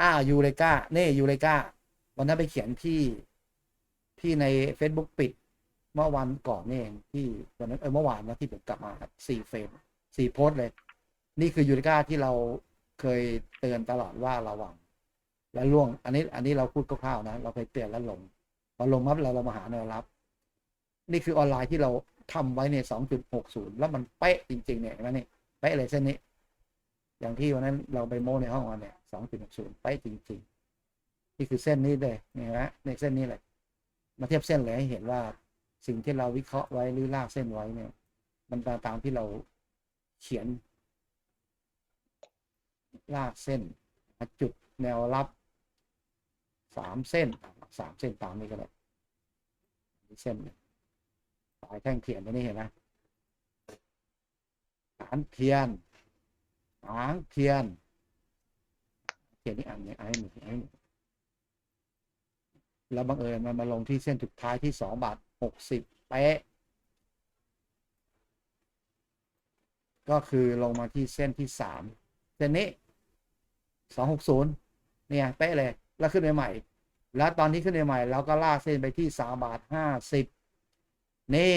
อ้าวยูเลกาเน่ยูเลกาวันนั้นไปเขียนที่ที่ใน Facebook ปิด เมื่อวันก่อนนี่เองที่วันนั้นเออเมื่อวานนะที่ผมกลับมาสี่เฟรมสี่โพสเลย นี่คือยูเลกาที่เราเคยเตือนตลอดว่าระวัง และล่วง อันนี้อันนี้เราพูดคร่าวๆนะ เราเคยเตือนแล้วลงพอลงมับเราเรามาหาแนวรับ นี่คือออนไลน์ที่เราทำไว้เนี่ยสองจุดหกศูนย์แล้วมันเป๊ะจริง ๆ เนี่ยนไหมนี่เป๊ะเลยเส้นนี้ อย่างที่วันนั้นเราไปโม้ในห้องวันเนี่ย สองจุดหกศูนย์เป๊ะจริงๆ นี่คือเส้นนี้เลยนี่นะในเส้นนี้เลยมาเทียบเส้นเลยให้เห็นว่าสิ่งที่เราวิเคราะห์ไว้หรือลากเส้นไว้เนี่ย มันตามที่เราเขียน ลากเส้นจุดแนวรับสามเส้นสามเส้นตามนี้ก็ได้เส้นสายแท่งเทียนตัวนี้เห็นไหมหางเทียนหางเทียน เทียนนี่อันนี้อันนี้หนึ่งไอ้หนึ่งแล้วบังเอิญมันมาลงที่เส้นสุดท้ายที่สองบาทหกสิบเป๊ะก็คือลงมาที่เส้นที่สามเส้นนี้สองหกศูนย์เนี่ยเป๊ะเลยแล้วขึ้นไปใหม่ แล้วตอนที่ขึ้นไปใหม่เราก็ลากเส้นไปที่สามบาทห้าสิบนี่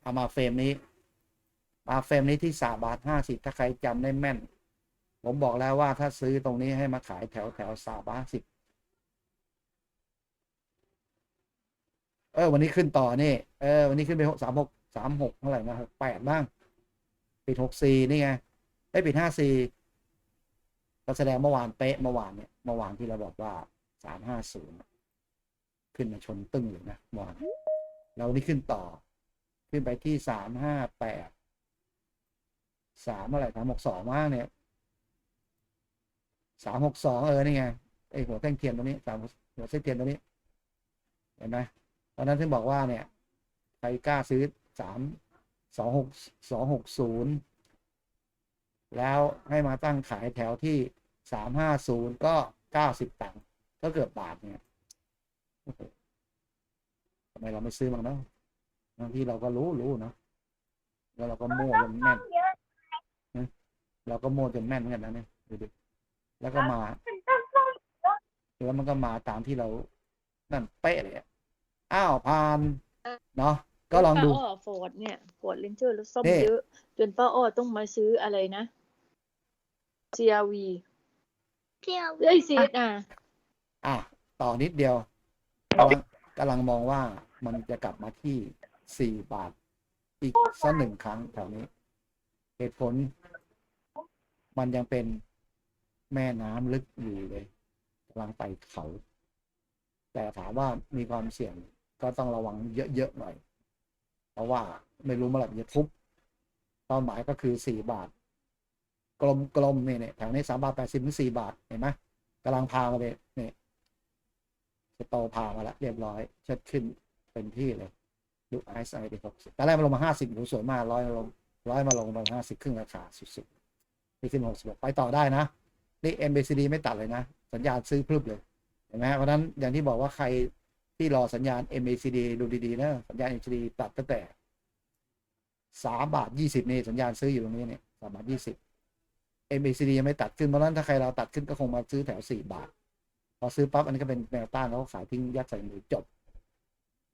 เอามาเฟรมนี้ มาเฟรมนี้ที่สามบาทห้าสิบถ้าใครจำได้แม่น ผมบอกแล้วว่าถ้าซื้อตรงนี้ให้มาขายแถวแถวสามบาสิบเออ วันนี้ขึ้นต่อนี่ เออ วันนี้ขึ้นไปหกสามหกสามหกเท่าไหร่นะหกแปดบ้าง ปิดหกสี่นี่ไงได้ปิดห้าสี่ก็แสดงเมื่อวานเป๊ะเมื่อวานเนี่ยเมื่อวานที่เราบอกว่าสามห้าศูนย์ขึ้นมาชนตึ้งเลยนะเมื่อวานเรานี่ขึ้นต่อ ขึ้นไปที่สามห้าแปดสามอะไรสามหกสองมากเนี่ย สามหกสองเออนี่ไงไอหัวแท่งเทียนตัวนี้สามหัวเส้นเทียนตัวนี้ เห็นไหมตอนนั้นถึงบอกว่าเนี่ยใครกล้าซื้อสามสองหกสองหกศูนย์แล้วให้มาตั้งขายแถวที่สามห้าศูนย์ก็เก้าสิบตังค์ก็เกือบบาทเนี่ยโอ้โหทำไมเราไม่ซื้อมั้งเนาะบางทีเราก็รู้รู้เนาะแล้วเราก็โม่จนแม่นนะเราก็โม่จนแม่นเหมือนกันนะเนี่ยดูดิ แล้วก็มา แล้วมันก็มาตามที่เรา นั่นเป๊ะเลยอะอ้าวผ่าน เนาะก็ลองดูป้าอ้อฟอร์ดเนี่ยฟอร์ดเลนเจอร์แล้วซ่อมนี่เยอะจนป้าอ้อต้องมาซื้ออะไรนะ CRV เที่ยวเอ้ย CSR อะต่อนิดเดียวกำลังกำลังมองว่ามันจะกลับมาที่สี่บาท อีกสักหนึ่งครั้งแถวนี้ เหตุผล มันยังเป็น แม่น้ำลึกอยู่เลยกำลังไต่เขา แต่ถามว่ามีความเสี่ยงก็ต้องระวังเยอะๆหน่อย เพราะว่าไม่รู้เมื่อไหร่จะทุบเป้าหมายก็คือสี่บาท กลมๆเนี่ยเนี่ยแถวนี้สามบาทแปดสิบถึงสี่บาทเห็นไหมกำลังพามาเลยเนี่ยสโตพามาแล้วเรียบร้อยเชิดขึ้นเป็นที่เลยดูไอซ์ไอเด็กหกสิบตอนแรกมันลงมาห้าสิบสวยมากร้อยลงร้อยมาลงมาห้าสิบครึ่งราคาสุดๆนี่ขึ้นหกสิบไปต่อได้นะ นี่ MBCD ไม่ตัดเลยนะ สัญญาณซื้อพรึบเลย เห็นไหมเพราะนั้นอย่างที่บอกว่าใครที่รอสัญญาณ MACD ดูดีๆนะสัญญาณ MACD ตัดตั้งแต่สามบาทยี่สิบนี่สัญญาณซื้ออยู่ตรงนี้เนี่ยสามบาทยี่สิบ MACD ยังไม่ตัดขึ้นเพราะนั้นถ้าใครเราตัดขึ้นก็คงมาซื้อแถวสี่บาท พอซื้อปั๊บอันนี้ก็เป็นแนวต้านแล้วก็ขายทิ้งยัดใส่มือจบ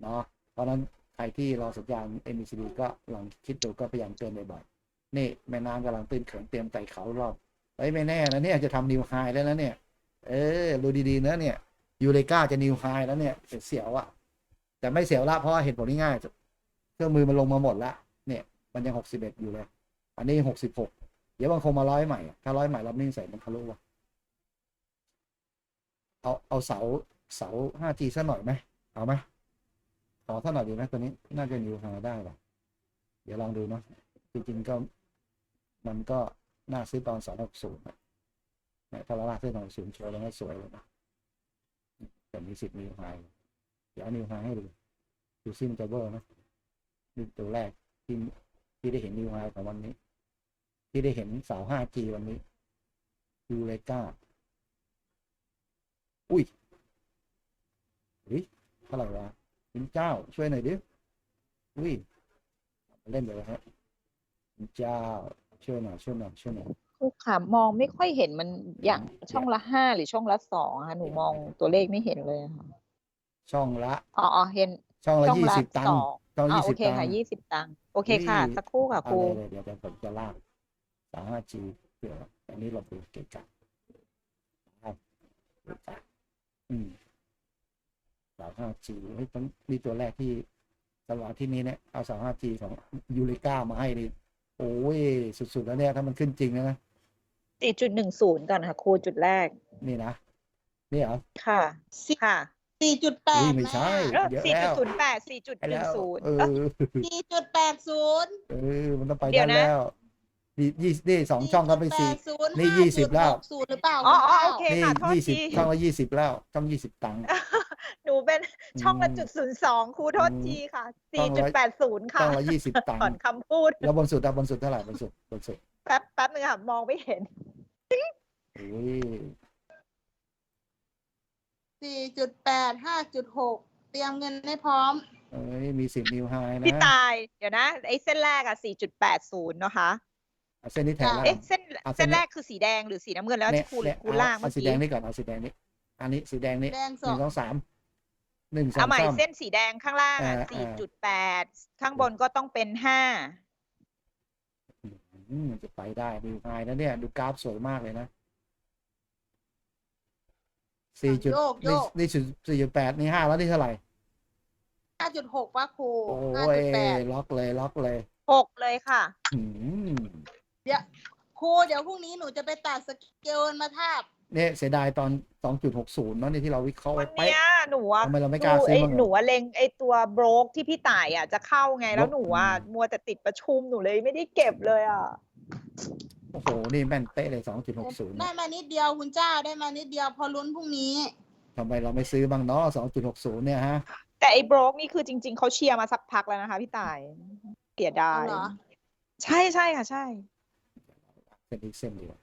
เนาะเพราะฉะนั้นใครที่รอสัญญาณ MACD ก็ลองคิดดูก็พยายามเตือนบ่อยๆนี่แม่น้ำกำลังตื้นเขินเตรียมไต่เขารอบ เฮ้ยไม่แน่นะเนี่ยจะทำนิวไฮแล้วนะเนี่ย เออดูดีๆนะเนี่ยยูเลกาจะนิวไฮแล้วเนี่ยเสียวอะแต่ไม่เสียวละเพราะาเหตุผลง่ายเครื่องมือมันลงมาหมดละเนี่ยมันยังหกสิบเอ็ดอยู่เลย อันนี้หกสิบหกเดี๋ยวมันคงมาร้อยใหม่ ถ้าร้อยใหม่เราไม่ใส่มันทะลุวะเอาเอาเสาเสา 5G สักหน่อยไหมเอาไหมขอสักหน่อยดีไหมตัวนี้น่าจะนิวไฮได้ป่ะเดี๋ยวลองดูเนาะจริงๆก็มันก็ น่าซื้อตอนสองหกศูนย์เนี่ยถ้าเราลากเส้นสองศูนย์โชว์แล้วก็สวยเลยนะแต่มีสิทธิ์นิวไฮเดี๋ยวเอนิวไฮให้ดูดูซิมันจะเวอร์ไหมนี่ตัวแรกที่ที่ได้เห็นนิวไฮของวันนี้ ที่ได้เห็นเสา 5G วันนี้ยูเลกาอุ้ยอุ้ยเท่าไหร่วะคุณเจ้าช่วยหน่อยดิอุ้ยเล่นไปแล้วฮะคุณเจ้า ช่วยหน่อยช่วยหน่อยช่วยหน่อยครูขามองไม่ค่อยเห็นมันอย่างเดี๋ยวช่องละห้าหรือช่องละสองอะค่ะหนูมองตัวเลขไม่เห็นเลยอะค่ะช่องละอ๋ออ๋อเห็น ช่องละช่องยี่ละสิบตังสค์องช่องอ๋อยี่โอสิบเคตังค่ะค์ยี่สิบตังค์โอเคค่ะนี่สักครู่ค่ะครู เอาเลยเดี๋ยวเดี๋ยวผมจะลากสามห้าจีเผื่ออันนี้เราดูเกะกะครับเกะกะอืมสามห้าจีเฮ้ยต้องมีตัวแรกที่ตลอดที่นี้เนี่ยเอาสามห้าจีของยูริก้ามาให้ดิ โอ้ยสุด ๆ แล้วเนี่ยถ้ามันขึ้นจริงนะสี่จุดหนึ่งศูนย์ก่อนค่ะครูจุดแรก นี่นะนี่เหรอค่ะค่ะสี่จุดแปอุ้ดยไม่ใช่เยอะสี่แล้จุดวศูนย์แปดสี่จุดไปหนึ่แล้งวศูนย์ เออสี่จุดแปดศูนย์เออมันต้องไปเดี๋ได้ยวนะ แล้วนี่ยี่นี่สองช่องก็เป็นสี่4.80นี่20แล้ว ศูนย์หรือเปล่าอ๋ออ๋อคุณโอเคนี่ค่ะโทษยี่สิบทีช่องละยี่สิบแล้วช่องยี่สิบตังค์ หนูเป็นช่องละอืมจุดศูนย์สองครูโทษอืมทีค่ะช่สี่องจุดละแปดศูนย์ค่ะช่องละยี่สิบตังถอนค์คำพูด แล้วบนสุดอะบนสุดเท่าไหร่บนสุดบนสุดแป๊บแป๊บนึงค่ะ มองไม่เห็นโอ้ยสี่จุดแปดห้าจุดหกเตรียมเงินให้พร้อม เอ้ยมีสิบนิวไฮนะพี่ตาย เดี๋ยวนะ ไอ้เส้นแรกอะสี่จุดแปดศูนย์เนาะคะ เอาเส้นนี้แทนแล้วเอ๊ะ เส้นเอาเส้เส้นนนี้แรกคือสีแดงหรือสีน้ำเงินแล้วเนี่ยที่ครูเนี่ยครูล่างเอาเมื่อสีกี้ แดงนี่ก่อนเอาสีแดงนี่อันนี้สีแดงนี่แดงหสอนึ่งงสองสาม หนึ่งสอเอางใหม่สาม เส้นสีแดงข้างล่างอะอ่า สี่อ่าจุดแปดข้างบนก็ต้องเป็นห้าอืมมันจะไปได้นิวไฮนะเนี่ย ดูกราฟสวยมากเลยนะสี่จุดโยกโยนี่ก นี่จุดสี่จุดแปดนี่ห้าแล้วนี่เท่าไหร่ ห้าจุดหกป่ะครูโอ้ห้ายจุดแปดล็อกเลยล็อกเลยหกเลยค่ะ อืมครูเดี๋ยวพรุ่งนี้หนูจะไปตัดสเกลมาทาบ เนี่ยเสียดายตอน 2.60เนาะนี่ที่เราวิเคราะห์วัไว้นเป๊ะเนี้ยหนูอะทำไมเราไม่กล้าดูซื้อไอ้บ้างอะหนูอะเล็งไอ้ตัวโบรกที่พี่ต่ายอะจะเข้าไงแล้วโบรกหนูอะอืม มัวแต่ติดประชุมหนูเลยไม่ได้เก็บเลยอะโอ้โห นี่แม่นเป๊ะเลย 2.60ได้มานิดเดียวคุณเจ้าได้มานิดเดียวพอลุ้นพรุ่งนี้ ทำไมเราไม่ซื้อบ้างเนาะ2.60 เนี่ยฮะ แต่ไอ้โบรกนี่คือจริง ๆเขาเชียร์มาสักพักแล้วนะคะพี่ต่ายเสียดายเอาเหรอ ใช่ใช่ค่ะ ใช่เป็นอีกเส้นดีกว่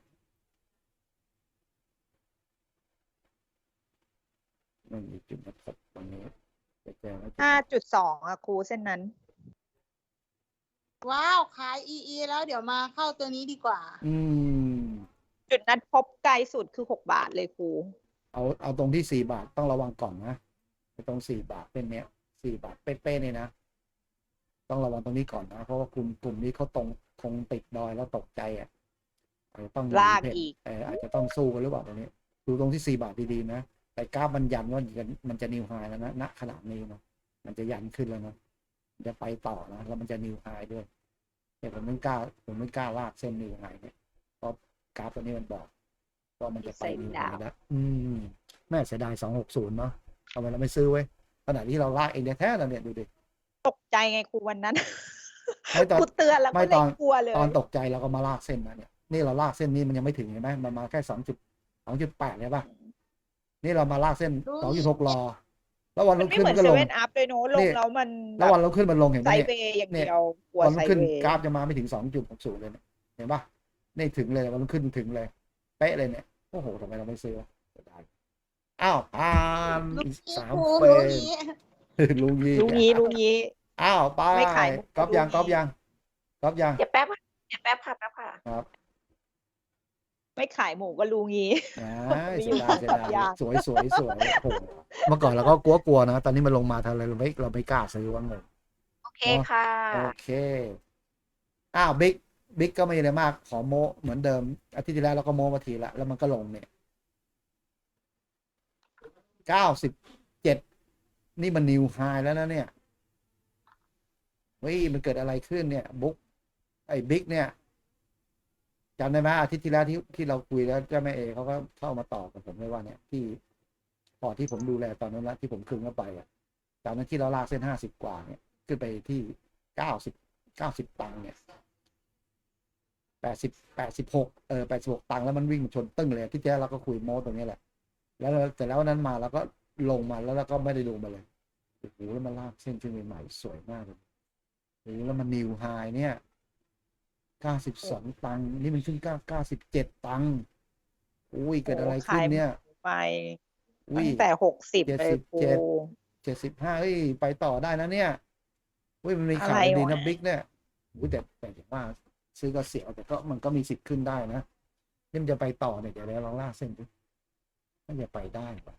ามันมีจุดมาตกตรงนี้จะเจอไหมจุดห้าจุดสองอะครูเส้นนั้น ว้าวขายอีอีแล้วเดี๋ยวมาเข้าตัวนี้ดีกว่า อืม จุดนัดพบไกลสุดคือหกบาทเลยครู เอาเอาตรงที่4บาทต้องระวังก่อนนะไอ้ตรง4บาทเป็นเนี้ย4บาทเป๊ะๆเนี่ยนะ ต้องระวังตรงนี้ก่อนนะ เพราะว่ากลุ่มกลุ่มนี้เขาตรงคงติดดอยแล้วตกใจอะอาจจะต้องหนีลากเพ่นอีก เอออาจจะต้องสู้กันหรือเปล่าตรงนี้ ดูตรงที่4บาทดีๆนะ แต่กราฟมันยันว่ามันจะมันจะนิวไฮแล้วนะณขนาดนี้นะมันจะยันขึ้นแล้วนะมันจะไปต่อนะแล้วมันจะนิวไฮด้วยแต่ผมไม่กล้า ผมไม่กล้าลากเส้นนิวไฮเนี่ยเพราะกราฟตัวนี้มันบอกว่ามันจะไปนิวไฮแล้วอืมแม่เสียดายสองหกศูนย์เนาะทำไมเราไม่ซื้อไว้ขณะที่เราลากเองแท้ๆเราเนี่ยดูดิตกใจไงครูวันนั้นไม่ตอนครูเตือนแล้วไม่ก็เลตอยนกลัวเลยตอนตกใจเราก็มาลากเส้นมาเนี่ยนี่เราลากเส้นนี้มันยังไม่ถึงเห็นไหมมันมาแค่สองจุดสองจุดแปดเลยป่ะ นี่เรามาลากเส้นสองจุดหกรอ แล้ววันมัรุ่นงไม่ขึ้นเหมือนก็เซลง เว่นอัพเลยเนอะลนี่ งแล้วมันแล้ววันรุ่งขึ้นมันลงเห็นไหไซมด์เวเนี่ย ย์อย่างเนี่ยเดียวกลัววันไซรุ่งด์ขึ้นเวย์กราฟจะมาไม่ถึงสองจุดหกศูนย์เลยเนี่ยเห็นป่ะนี่ถึงเลยวันรุ่งขึ้นถึงเลย เป๊ะเลยเนี่ยโอ้โหทำไมเราไม่ซื้อวะเสียดายอ้าวผ่านลูกอีกนี้สามครูเฟรรู้มนี้ลุงยีลุงนี้ลุงนี้ อ้าวไปไม่ขายมุกก๊อปยังลุงยีก๊อปยังก๊อปยัง เดี๋ยวแป๊บเดี๋ยวแป๊บค่ะแป๊บค่ะครับ ไม่ขายหมูก็ลุงนี้อ่ามีเสียดายเสียดายยากสวยสวยสวยโอ้โหเมื่อก่อนเราก็กลัวกลัวๆนะ ตอนนี้มันลงมาทำอะไรเราไม่เราไม่กล้าซื้อว่างเลยโอเคค่ะ โอเคอ้าวบิ๊กบิ๊กก็ไม่มีอะไรมาก ขอโมเหมือนเดิม อาทิตย์ที่แล้วเราก็โมมาทีละแล้วมันก็ลงเนี่ยเก้าสิบเจ็ดนี่มันนิวไฮแล้วนะเนี่ยเฮ้ยมันเกิดอะไรขึ้นเนี่ยบุ๊กไอ้บิ๊กเนี่ย จำได้ไหมอาทิตย์ที่แล้วที่ที่เราคุยแล้วเจ้าแม่เอเขาก็เข้ามาตอบกับผมเลยว่าเนี่ยที่พอที่ผมดูแลตอนนั้นละที่ผมคืนเข้าไปอะจากนั้นที่เราลากเส้นห้าสิบกว่าเนี่ยขึ้นไปที่เก้าสิบเก้าสิบตังค์เนี่ยแปดสิบแปดสิบหกเออแปดสิบหกตังค์แล้วมันวิ่งมาชนตึ้งเลยที่แท้เราก็คุยโม้ตรงนี้แหละ แล้วแต่แล้วนั้นมาแล้วก็ลงมาแล้วเราก็ไม่ได้ลงมาเลยโอ้โหแล้วมันลากเส้นขึ้นใหม่สวยมากเลยโอ้แล้วมันนิวไฮเนี่ย เก้าสิบสองตังค์นี่มันขึ้นเก้าเก้าสิบเจ็ดตังค์อุ้ยเกิดอะไรขึ้นเนี่ยไปอุ้ยตั้งแต่หกสิบเจ็ดเลสิยบครูเจ็ดเจ็ดสิบห้าเฮ้ยไปต่อได้นะเนี่ยเฮ้ยมันมีข่าวอะไรดีวะนะบิ๊กเนี่ยอุ้ยแต่แต่ว่าซื้อก็เสียวแต่ก็มันก็มีสิทธิ์ขึ้นได้นะที่มันจะไปต่อเนี่ยเดี๋ยวเราลองลากเส้นดูมันจะไปได้ปะ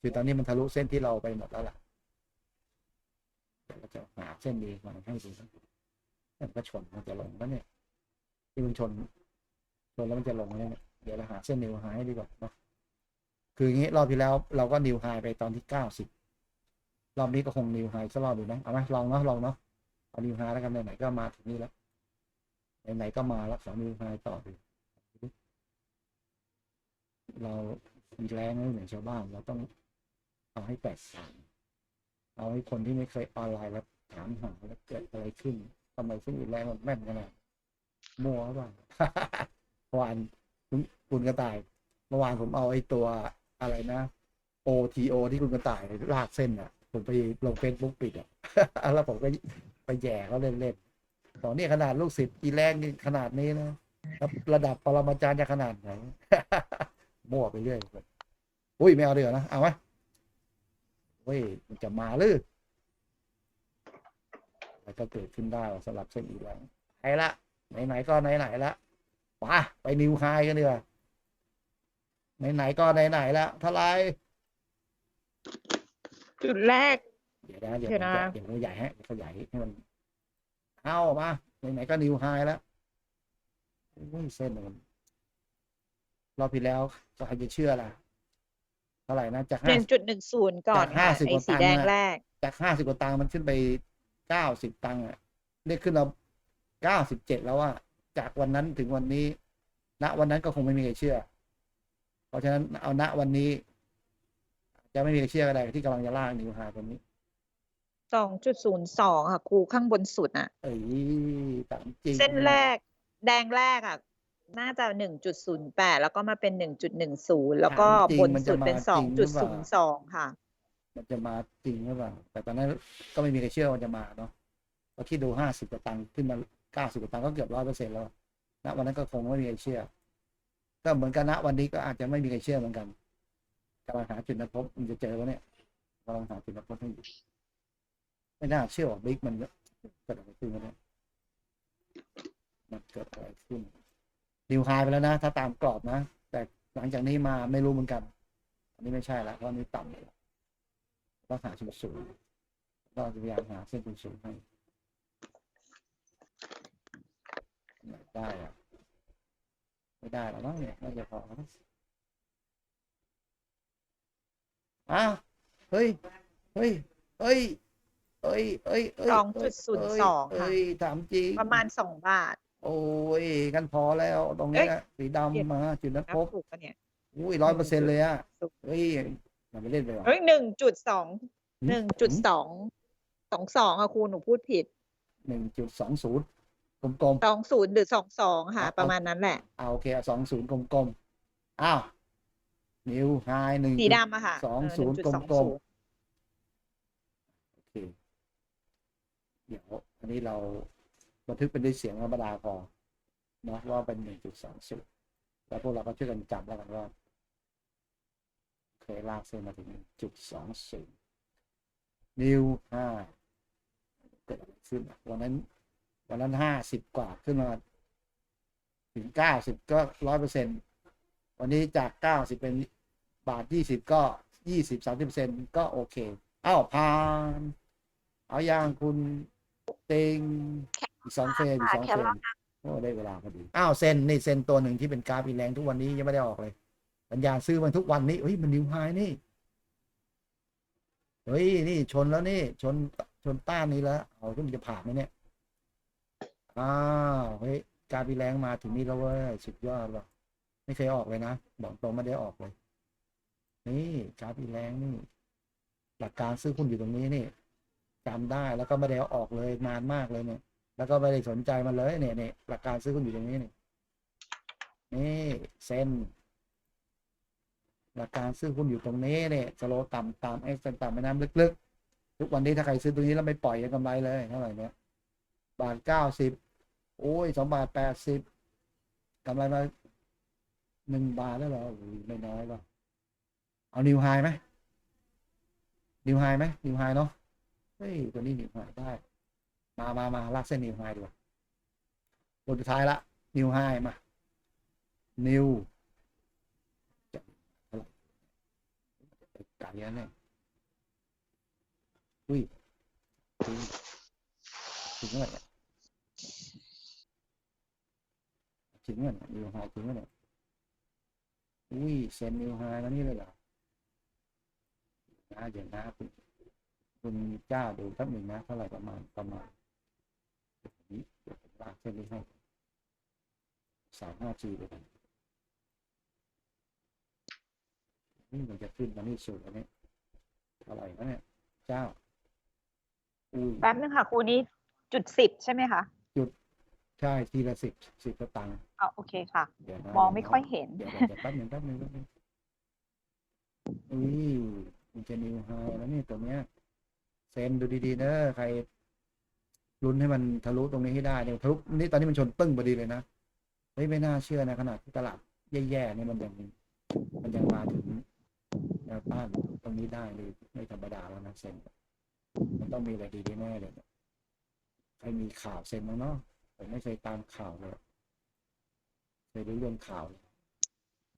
คือตอนนี้มันทะลุเส้นที่เราไปหมดแล้วล่ะเดี๋ยวเราจะหาเส้นดีมาให้ดูนะ มันก็ชนมันจะลงแล้วเนี่ย ที่มันชนชนแล้วมันจะลงเนี่ยเดี๋ยวเราหาเส้นนิวไฮให้ดีกว่าเนาะคืออย่างนี้รอบที่แล้วเราก็นิวไฮไปตอนที่เก้าสิบรอบนี้ก็คงนิวไฮสักรอบดูนะเอาไหมลองเนาะลองเนาะเอานิวไฮแล้วกันไหนๆก็มาถึงนี่แล้วไหนๆก็มาแล้วสองนิวไฮต่อดูเรามีแรงไม่เหมือนชาวบ้านเราต้องเอาให้แตกต่างเอาให้คนที่ไม่เคยออนไลน์แล้วถามหาแล้วเกิดอะไรขึ้น ทำไมซึ่งอีแรงมันแม่นขนาดมัวหรือเปล่าเมื่อวานคุณกระต่าย เมื่อวานผมเอาไอ้ตัวอะไรนะ OTO ที่คุณกระต่ายลากเส้นอะ ผมไปลงเฟซบุ๊กปิดอะแล้วผมก็ไปแย่เขาเล่นๆตอนนี้ขนาดลูกศิษย์อีแรงขนาดนี้นะระดับปรมาจารย์จะขนาดไหนมั่วไปเรื่อยอุ้ยไม่เอาเดือนะ เอาไหมเว้ยมันจะมาหรือ แล้วก็เกิดขึ้นได้สำหรับเส้นอีแรงไปละไหนๆก็ไหนๆละมาไปนิวไฮกันดีกว่าไหนๆก็ไหนๆละเท่าไหรจุดแรก เดี๋ยวนะเดี๋ยวเดี๋ผมยวจะนะเดี๋ยวผมขยายให้ขยายให้มันเอามาไหนๆก็นิวไฮแล้วอุ้ยเส้นมันรอบที่แล้วก็ใครจะเชื่อล่ะเท่าไหร่นะจากหห้านึ่งจุดหนึ่งศูนย์ก่อนจากค่ะ50ไอ้กว่าสีตังค์แดงอะแรกจากห้าสิบกว่าตังค์มันขึ้นไป เก้าสิบตังค์อะเรียกขึ้นเราเก้าสิบเจ็ดแล้วว่าจากวันนั้นถึงวันนี้ ณวันนั้นก็คงไม่มีใครเชื่อ เพราะฉะนั้นเอาณวันนี้ จะไม่มีใครเชื่ออะไรที่กำลังจะลากนิวไฮตรงนี้สองจุดศูนย์สองค่ะครูข้างบนสุดอะเอ้ยตามจริงเส้นแรก แดงแรกอะน่าจะหนึ่งจุดศูนย์แปดแล้วก็มาเป็นหนึ่งจุดหนึ่งศูนย์แล้วก็ถามจริงบนมันสุจะดมาเป็นจสริองงหรืจุอดเปล่าศูนย์สองค่ะ มันจะมาจริงหรือเปล่าแต่ตอนนั้นก็ไม่มีใครเชื่อว่ามันจะมาเนาะเราคิดดูห้าสิบกว่าตังค์ขึ้นมาเก้าสิบกว่าตังค์ก็เกือบร้อยเปอร์เซ็นต์แล้วณวันนั้นก็คงไม่มีใครเชื่อ ก็เหมือนกันณวันนี้ก็อาจจะไม่มีใครเชื่อเหมือนกันกำลังหาจุดนัดพบมันจะเจอวะเนี่ยกำลังหาจุดนัดพบให้อยู่ไม่น่าเชื่อว่าบิ๊กมันเกิดอะไรขึ้นวะเนี่ยมันเกิดอะไรขึ้นดิวไฮไปแล้วนะ ถ้าตามกรอบนะ แต่หลังจากนี้มาไม่รู้เหมือนกัน อันนี้ไม่ใช่ละเพราะนนี้ต่ำ แล้วต้องหาจุดสูงก็พยายามหาเส้นจุดสูงให้ไหนได้อะไม่ได้หรอกมั้งเนี่ยน่าจะพอแล้วอ้าวเฮ้ย เฮ้ย เฮ้ยเฮ้ยเฮ้ยเฮ้ย2.02เฮ้ยถามจริง ประมาณสองบาท โอ้ย กันพอแล้ว ตรงนี้นะสีดำมา จุดนัดนับพบถูกปะเนี่ยอุ้ยร้อยเปอร์เซ็นต์เลยอะถูกเฮ้ย อย่าไปเล่นไปว่ะเฮ้ยหนึ่งจุดสองหนึ่งจุดสองสองสองอะครูหนูพูดผิดหนึ่งจุดสองศูนย์กลมสองศูนย์หรือสองสองค่ะเอาประมาณนั้นแหละ ๆเอาโอเคสองศูนย์กลมๆอ้าวนิวไฮหนึ่งสีดำอะค่ะสองเศูนย์กลมๆ1.20โอเค เดี๋ยวอันนี้เราบันทึกเป็นด้วยเสียงธรรมดาพอเนาะว่าเป็นหนึ่งจุดสองศูนย์แล้วพวกเราก็ช่วยกันจำแล้วกันว่า เคยลากเส้นมาถึงจุดสองศูนย์นิวห้าเกิดอะไรขึ้นอะวันนั้น วันนั้นห้าสิบกว่าขึ้นมาถึงเก้าสิบก็ร้อยเปอร์เซ็นวันนี้จากเก้าสิบเป็นบาทยี่สิบก็ยี่สิบสามสิบเปอร์เซ็นก็โอเค เอ้าผ่าน เอาอย่างคุณเต็งอีกสองเฟรมอีกสองเฟรมโอ้ได้เวลาพอดี อ้าวเซนนี่เซนตัวหนึ่งที่เป็นกราฟอีแรงทุกวันนี้ยังไม่ได้ออกเลย สัญญาณซื้อมันทุกวันนี้เฮ้ยมันนิวไฮนี่เฮ้ยนี่ชนแล้วนี่ ชนชนต้านนี้แล้วเอาที่มันจะผ่านไหมเนี่ยอ้าวเฮ้ยการปีแรงมาถึงนี่แล้วเว้ยสุดยอดว่ะไม่เคยออกเลยนะบอกตรงไม่ได้ออกเลย นี่การปีแรงนี่ หลักการซื้อหุ้นอยู่ตรงนี้นี่จำได้แล้วก็ไม่ได้อออกเลยนานมากเลยเนี่ย แล้วก็ไม่ได้สนใจมันเลยเนี่ยเนี่ยหลักการซื้อหุ้นอยู่ตรงนี้นี่นี่เส้น หลักการซื้อหุ้นอยู่ตรงนี้เนี่ยสโลต่ำต่ำเอ็กซ์ต่ำไปน้ำลึกๆ ทุกวันนี้ถ้าใครซื้อตรงนี้แล้วไม่ปล่อยยังกำไรเลยเท่าไหร่เนี่ยบาทเก้าสิบโอ้ยสองบาทแปดสิบกำไรมาหนึ่งบาทแล้วเหรอไม่น้อยว่ะเอานิวไฮไหมนิวไฮไหมนิวไฮเนาะเฮ้ยตัวนี้นิวไฮได้ มามามาลากเส้นนิวไฮดีกว่าบนสุดท้ายละนิวไฮมานิวจะเท่าไหร่ ไกลแล้วเนี่ยอุ้ยถึงถึงเมื่อไหร่ถึงเมื่อไหร่นิวไฮถึงเมื่อไหร่อุ้ยเซนนิวไฮแล้วนี่เลยเหรอนะเดี๋ยวนะคุณคุณเจ้าดูแป๊บหนึ่งนะเท่าไหร่ประมาณประมาณนี้เดี๋ยวผมลากเส้นนี้ให้สามห้าจีเลยกัน นี่มันจะขึ้นมานี่สุดแล้วเนี่ยเท่าไหร่แล้วเนี่ยเจ้าอุ้ยแป๊บนึงค่ะครูนี้จุดสิบใช่ไหมคะใช่ทีละสิบสิบสตังค์อ๋อโอเคค่ะ เดี๋ยวนะมองไม่เดี๋วนะค่อยเห็น เดี๋ยวเดี๋ยวเดี๋ยวแป๊บหนึงแป๊บหนึงแป๊บหนึงอุ้ยมันจะนิวไฮแล้วนี่ตัวเนี้ยเซนดูดีๆเนอะใครลุ้นให้มันทะลุตรงนี้ให้ได้เนี่ยทะลุนี่ตอนนี้มันชนปึ้งพอดีเลยนะเฮ้ยไม่น่าเชื่อนะขนาดที่ตลาดแย่ๆเนี่ยมันยังมันยังมาถึง แนวต้านตรงนี้ได้เลยไม่ธรรมดาแล้วนะเซนมันต้องมีอะไรดีแน่ๆเลยเนี่ยใครมีข่าวเซนมั้งเนาะผมไม่เคยตามข่าวเลยเคยรู้เรื่องข่าวเลย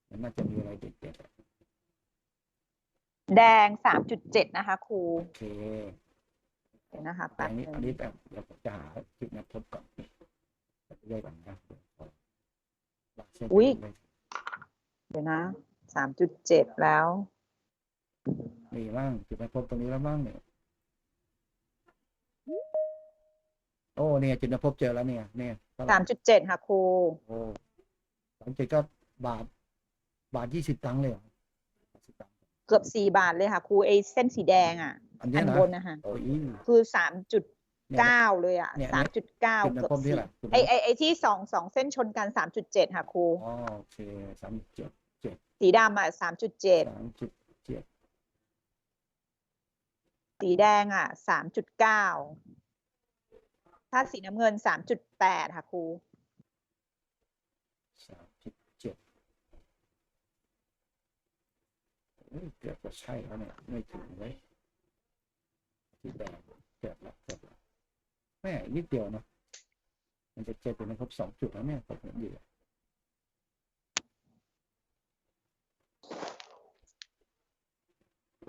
มันน่าจะมีอะไรเด็ดๆอะแดงสามจุดเจ็ดนะคะ ครูโอเคเดี๋ยวนะคะอัแป๊บนนี้นึงอันนี้แบบเดี๋ยวผมจะหาจุดนัดพบก่อนเรื่อยๆก่อนนะเดี๋ยวขอลากเส้นไปเรื่อยเดี๋ยวนะสามจุดเจ็ดแล้ว ๆมีบ้างจุดนัดพบตรงนี้แล้วบ้างเนี่ยโอ้เนี่ยจุดนัดพบเจอแล้วเนี่ยเนี่ยเท่ไหร่สามจุดเจ็ดค่ะครูโอ้สามเจ็ดก็บาท บาทยี่สิบตังค์เลยเหรอ80ตังค์เกือบสี่บาทเลยค่ะครูไอเส้นสีแดงอะอันเนี้อัยนนะบนนะคะโอ้ยคือสามจุดเนี่ยเก้าเลยอะเนี่ยสามจุดเก้าจุดนัดเกือบพบที่สี่ไหนจุดไอนัดไอไอที่สองสองเส้นชนกันสามจุดเจ็ดค่ะครูอ๋อโอเคสามเจ็ดสีดำอะสามจุดเจ็ดสามจุดเจ็ด สีแดงอะสามจุดเก้าถ้าสีน้ำเงินสามจุดแปดค่ะครูสามจุดเจ็ดเอ้ยกือบจะใช่แล้วเนี่ยไม่ถึงเลยที่แดงเกือบละเกือบละแม่นิดเดียวนะมันจะเจ็ดเป็นครบสองจุดแล้วเนี่ยผมเห็นอยู่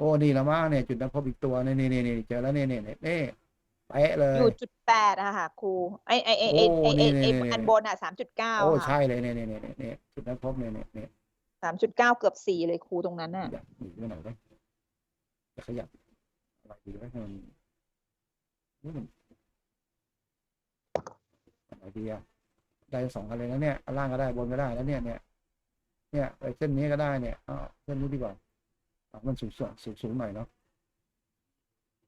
อ้นี่ละมากเนี่ยจุดนัดพบอีกตัวนี่นี่นี่นี่เจอแล้วเนี่ยเนี่ยเนี่ยนี่เป๊ะเลย อยู่จุดแปดอะค่ะครูไอไอไอไอโอ้ไอไอนี่ไอนี่นี่อันบนอะสามจุดเก้าโอ้ค่ะใช่เลยเนี่ยเนี่ยเนี่ยเนี่ยเนี่ยจุดนัดพบเนี่ยเนี่ยเนี่ยสามจุดเก้าเกือบสี่เลยครูตรงนั้นน่ะขยับหนีไปหน่อยได้จะขยับอะไรดีวะให้มันนี่มันอะไรดีอะได้สองกันเลยนะเนี่ยอันล่างก็ได้บนก็ได้แล้วเนี่ยเนี่ยเนี่ยไปเส้นนี้ก็ได้เนี่ยเอาเส้นนี้ดีกว่า เอามันสูงสูงสูงสูงหน่อยเนาะ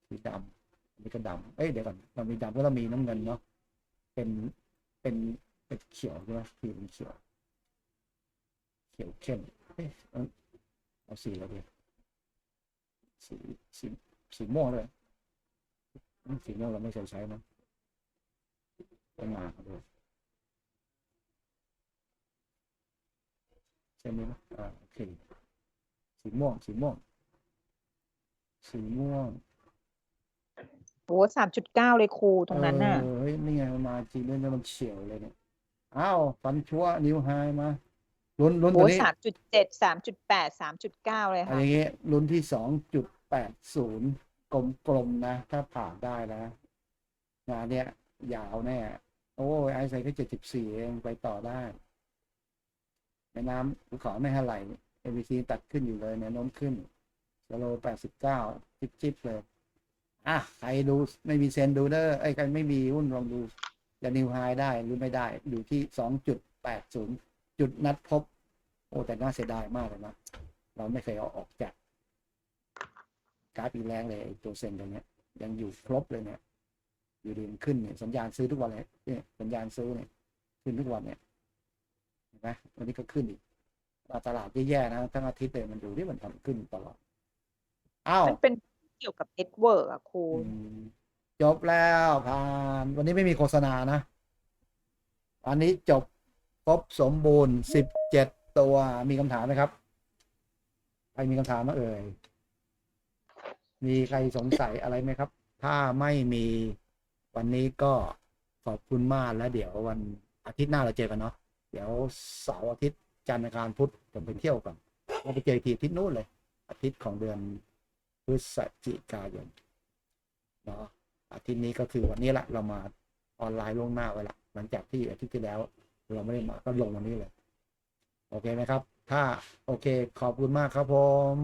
สีดำอันนี้ก็ดำเอ้ยเดี๋ยวก่อนเรามีดำก็ต้องมีน้ำเงินเนาะเป็นเป็นเป็นเขียวใช่ไหมสีเป็นเขียว เขียวเข้มเอ๊ะเอาสีอะไรดีสีสีสีม่วงเลยสีม่วงเราไม่เคยใช้นะเป็นมาด้วยใช่ไหมนะอ่าโอเค สีม่วง สีม่วง สีม่วงโอ้สามจุดเก้าเลยครูตรงนั้นน่ะ เออเฮ้ยนี่ไงมันมาจริงด้วยนะมันเฉียวเลยเนี่ยอ้าวฟันชั่วนิ้วไฮมาลุ้นลุ้นโอ้ตัวนี้สามจุดเจ็ดสามจุดแปดสามจุดเก้าเลยอันค่ะ นี้รุ่นที่สองจุดแปดศูนย์กลมๆนะ ถ้าผ่านได้นะงานเนี้ยยาวแน่ โอ้ยไอซ์ใส่แค่เจ็ดสิบสี่เองไปต่อได้แม่น้ำภูเขาไม่เท่าไหร่ เอ c ซีตัดขึ้นอยู่เลยแนวโน้มขึ้นสโลแปดสิบเก้าจิบจิบเลย อะ ใครดูไม่มีเซนดูเดอร์ไอ้ยใครไม่มีหุ้นลองดูจะนิวไฮได้หรือไม่ได้ อยู่ที่สองจุดแปดศูนย์จุดนัดพบ โอ้ แต่น่าเสียดายมากเลยนะ เราไม่เคยเอาออกจากกราฟอีแรงเลยตัวเซนตัวเนี้ยยังอยู่ครบเลยเนี่ยอยู่ดีมันขึ้นเนี่ยสัญญาณซื้อทุกวันเลยเนี่ยสัญญาณซื้อเนี่ยขึ้นทุกวันเนี่ยเห็นไหมวันนี้ก็ขึ้นอีก ตลาดแย่ๆนะทั้งอาทิตย์เลยมันดูที่มันทำขึ้นตลอดอ้าวมันเป็นเกี่ยวกับเน็ตเวิร์กอะครูอืมจบแล้วผ่านวันนี้ไม่มีโฆษณานะ อันนี้จบครบสมบูรณ์สิบเจ็ดตัวมีคำถามไหมครับ ใครมีคำถามมาเอ่ย มีใครสงสัยอะไรไหมครับ ถ้าไม่มีวันนี้ก็ขอบคุณมากแล้วเดี๋ยววันอาทิตย์หน้าเราเจอกันเนาะเดี๋ยวเสาร์อาทิตย์ จันทร์อังคารพุธผมไปเที่ยวก่อนเราไปเจอทีอาทิตย์นู้นเลย อาทิตย์ของเดือนพฤศจิกายนเนาะอาทิตย์นี้ก็คือวันนี้แหละเรามาออนไลน์ล่วงหน้าไว้ละหลังจากที่อาทิตย์ที่แล้ว เราไม่ได้มาก็ลงวันนี้เลย โอเคไหมครับ ถ้าโอเคขอบคุณมากครับผม